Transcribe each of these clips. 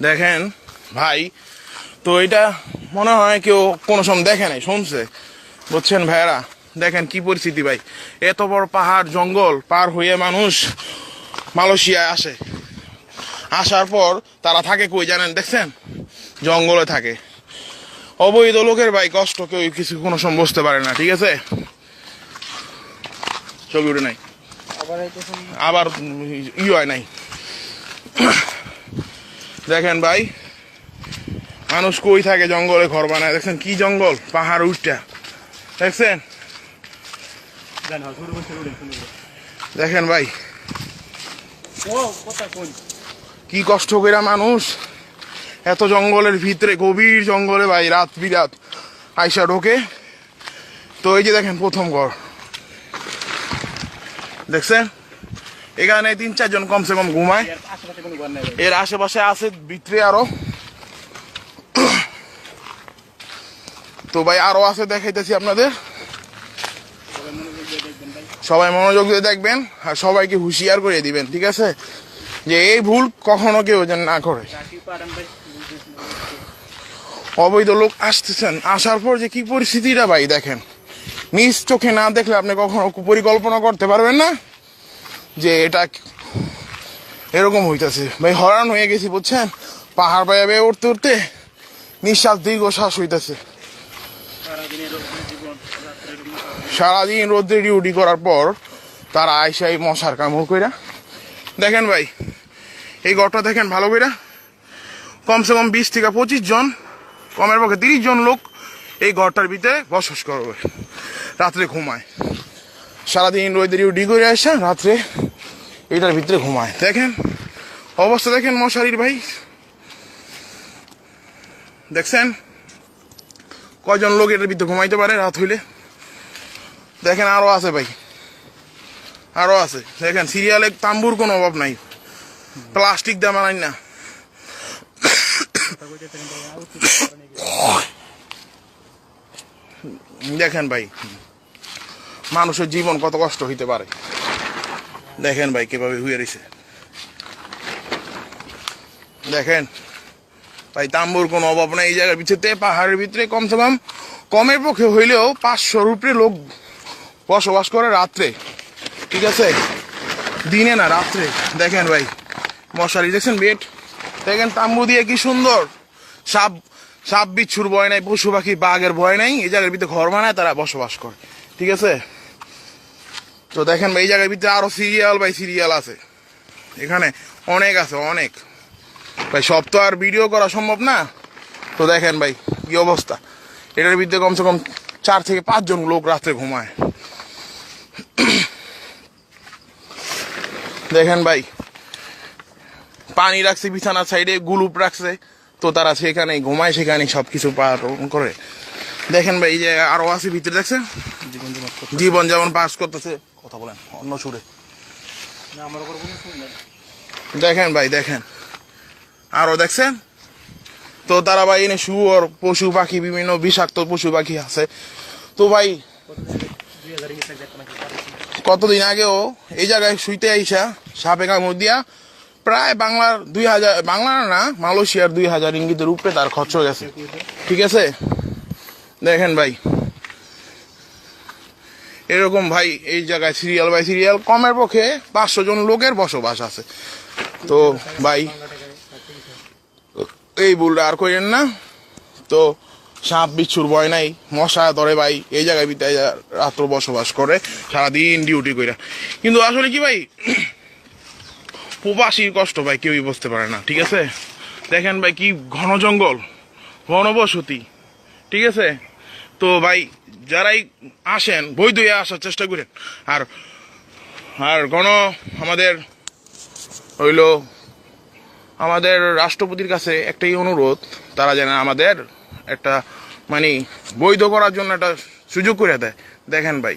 দেখেন ভাই তো এটা মনে হয় কেউ কোনো সময় দেখে নাই শুনছে? বুঝছেন ভাইরা দেখেন কি পরিস্থিতি ভাই। এত বড় পাহাড় জঙ্গল পার হয়ে মানুষ মালয়েশিয়ায় আসে। আসার পর তারা থাকে কই জানেন? দেখছেন? জঙ্গলে থাকে। অবৈধ লোকের ভাই কষ্ট কেউ কিছু কোনো সময় বুঝতে পারে না ঠিক আছে? ছবি উঠে নাই। আবার হইতেছেন আবার ই হয় নাই। দেখেন ভাই, মানুষ কই থাকে জঙ্গলে ঘর বানায়? দেখছেন কি জঙ্গল? পাহাড় উঠটা দেখছেন? দেখেন ভাই, কি কষ্ট করে মানুষ এত জঙ্গলের ভিতরে, গভীর জঙ্গলে ভাই, রাত বিরাত আইসা ঢোকে। তো এই যে দেখেন প্রথম ঘর। দেখছেন? এখানে তিন, চারজন কমসে কম ঘুমায়। এর আশেপাশে আছে ভিতরে আরও। তো ভাই, আরও আছে দেখাইতেছি আপনাদের। সবাই মনোযোগ দিয়ে দেখবেন আর সবাইকে হুঁশিয়ার করে দিবেন, ঠিক আছে? যে এই ভুল কখনো কেউ যেন না করে। অবৈধ লোক আসতেছেন, আসার পর যে কি পরিস্থিতিটা ভাই, দেখেন। নিজ চোখে না দেখলে আপনি কখনো পরিকল্পনা করতে পারবেন না। যে এটা এরকম হইতাছে। ভাই হরান হয়ে গেছি, বুঝছেন? পাহাড় পায়ে বেয়ে উঠতে উঠতে নিঃশ্বাস দীর্ঘ শ্বাস হইতেছে। সারাদিন রোদ্রে ডিউটি করার পর তারা আইসাই মশার কামড় কইরা। দেখেন ভাই, এই ঘরটা দেখেন ভালো কইরা। কমসে কম বিশ থেকে পঁচিশ জন, কমের পক্ষে তিরিশ জন লোক এই ঘরটার ভিতরে বসবাস করবে। রাত্রে ঘুমায়। সারাদিন রোদে ডিউটি করে আসে রাত্রে এটার ভিতরে ঘুমায়। দেখেন, অবস্থা দেখেন মশারির ভাই। দেখছেন? কয়জন লোক এটার ভিতরে ঘুমাইতে পারে রাত হইলে? দেখেন আরও আছে ভাই। আরও আছে। দেখেন, সিরিয়ালে তাম্বুর কোনো অভাব নাই। প্লাস্টিক দিয়ে বানাই না। দেখেন ভাই, মানুষের জীবন কত কষ্ট হইতে পারে। দেখেন ভাই কীভাবে হুয়ে রয়েছে দেখেন, ভাই তাম্বুর কোনো অভাব নাই, এই জায়গার ভিতরে, পাহাড়ের ভিতরে কমসে কম, কমের পক্ষে হইলেও পাঁচশোর উপরে লোক বসবাস করে রাত্রে, ঠিক আছে? দিনে না, রাত্রে। দেখেন ভাই, মশারি দেখছেন বেড? দেখেন তাম্বু দিয়ে কি সুন্দর। সাপ সাপ বিচ্ছুর ভয় নাই, পশু পাখি বাঘের ভয় নাই, এই জায়গার ভিতরে ঘর বানায় তারা বসবাস করে, ঠিক আছে? তো দেখেন ভাই এই জায়গার ভিতরে আরও সিরিয়াল বাই সিরিয়াল আছে। এখানে অনেক আছে অনেক। ভাই সব তো আর ভিডিও করা সম্ভব না। তো দেখেন ভাই কি অবস্থা। এটার ভিতরে কমসে কম চার থেকে পাঁচজন লোক রাত্রে ঘুমায়। দেখেন ভাই পানি রাখছে বিছানার সাইডে গুলুপ রাখছে। তো তারা সেখানে ঘুমায় সেখানে সব কিছু পালন করে। দেখেন ভাই এই যে আরও আছে ভিতরে দেখছেন? জীবন যেমন পাস করতেছে। কথা বলেন অন্য সুরে। দেখেন ভাই দেখেন। আরও দেখছেন? তো তারা ভাই এনে শুয়োর পশু পাখি বিভিন্ন বিষাক্ত পশু পাখি আছে। তো ভাই কতদিন আগেও এই জায়গায় শুইতে আইসা সাপে কামড় দিয়া প্রায় বাংলার দুই হাজার বাংলার না মালয়েশিয়ার দুই হাজার ইঙ্গিতের উপরে তার খরচ হয়ে গেছে। ঠিক আছে? দেখেন ভাই। এরকম ভাই, এই জায়গায় সিরিয়াল বাই সিরিয়াল কমের পক্ষে পাঁচশো জন লোকের বসবাস আছে। তো ভাই, এই ভুলটা আর করেন না। তো সাপ বিচ্ছুর ভয় নাই, মশা ধরে ভাই, এই জায়গায় বিতায় রাত্র বসবাস করে, সারাদিন ডিউটি করে কিন্তু আসলে কি ভাই, প্রবাসীর কষ্ট ভাই কেউই বুঝতে পারে না, ঠিক আছে? দেখেন ভাই কি ঘন জঙ্গল ঘনবসতি ঠিক আছে? তো ভাই, যারাই আসেন বৈধ হয়ে আসার চেষ্টা করেন। আর আর গণ আমাদের হইল, আমাদের রাষ্ট্রপতির কাছে একটাই অনুরোধ, তারা যেন আমাদের একটা মানে বৈধ করার জন্য একটা সুযোগ করে দেয়। দেখেন ভাই,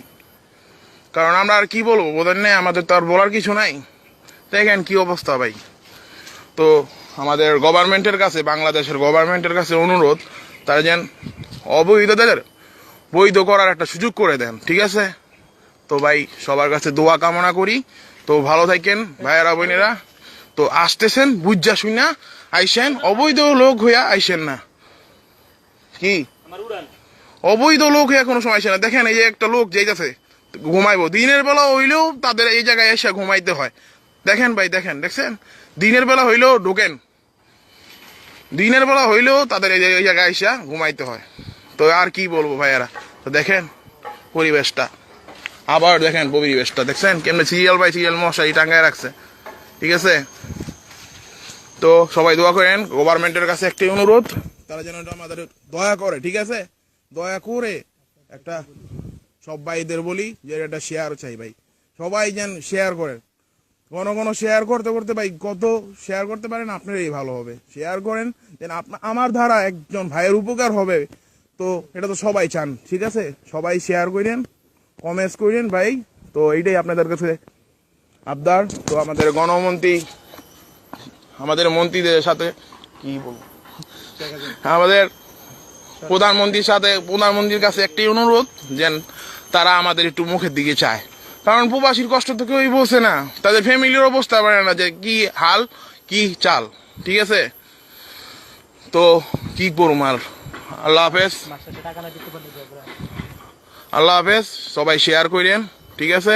কারণ আমরা আর কি বলব বোধের নেই? আমাদের তো আর বলার কিছু নাই। দেখেন কি অবস্থা ভাই। তো আমাদের গভর্নমেন্টের কাছে, বাংলাদেশের গভর্নমেন্টের কাছে অনুরোধ, তারা যেন অবৈধদের বৈধ করার একটা সুযোগ করে দেন, ঠিক আছে? তো ভাই, সবার কাছে দোয়া কামনা করি। তো ভালো থাকেন, ভাইয়েরা, বোনেরা। তো আসতেছেন, বুঝা শুনা, আইসেন, অবৈধ লোক হইয়া আইসেন না। কি? অবৈধ লোক হয়ে কোনো সময় আসে না। দেখেন, এই যে একটা লোক যাইতেছে ঘুমাইবো। দিনের বেলা হইলেও তাদের এই জায়গায় এসে ঘুমাইতে হয়। দেখেন ভাই, দেখেন, দেখছেন? দিনের বেলা হইলেও ঢোকেন। দিনের বেলা হইলেও তাদের এই জায়গায় এসে ঘুমাইতে হয়। তো আর কি বলব ভাইয়ারা? তো দেখেন পরিবেশটা। আবার দেখেন পরিবেশটা। দেখছেন? কেমনে সিরিয়াল বাই সিরিয়াল মশাই টাঙ্গায় রাখছে। ঠিক আছে? তো সবাই দোয়া করেন গভর্নমেন্টের কাছে একটি অনুরোধ, তারা যেন আমাদের দয়া করে, ঠিক আছে? দয়া করে একটা সব ভাইদের বলি যে এটা শেয়ার চাই ভাই। সবাই যেন শেয়ার করেন। কোনো কোনো শেয়ার করতে করতে ভাই, কত শেয়ার করতে পারেন, আপনারই ভালো হবে। শেয়ার করেন, যেন আপনা- আমার দ্বারা একজন ভাইয়ের উপকার হবে। তো এটা তো সবাই চান, ঠিক আছে? সবাই শেয়ার করেন কমেন্টস করেন ভাই। তো এইটাই আপনাদের কাছে আবদার। তো আমাদের গণমন্ত্রী, আমাদের মন্ত্রীদের সাথে কি বলব? আমাদের প্রধানমন্ত্রীর সাথে, প্রধানমন্ত্রীর কাছে একটি অনুরোধ, যেন তারা আমাদের একটু মুখের দিকে চায়। কারণ প্রবাসীর কষ্ট তো কেউই বোঝে না। তাদের ফ্যামিলির অবস্থা পারে না যে কি হাল, কি চাল, ঠিক আছে? তো কি করুম আর? আল্লাহ হাফেজ। আল্লাহ হাফেজ সবাই শেয়ার করেন ঠিক আছে?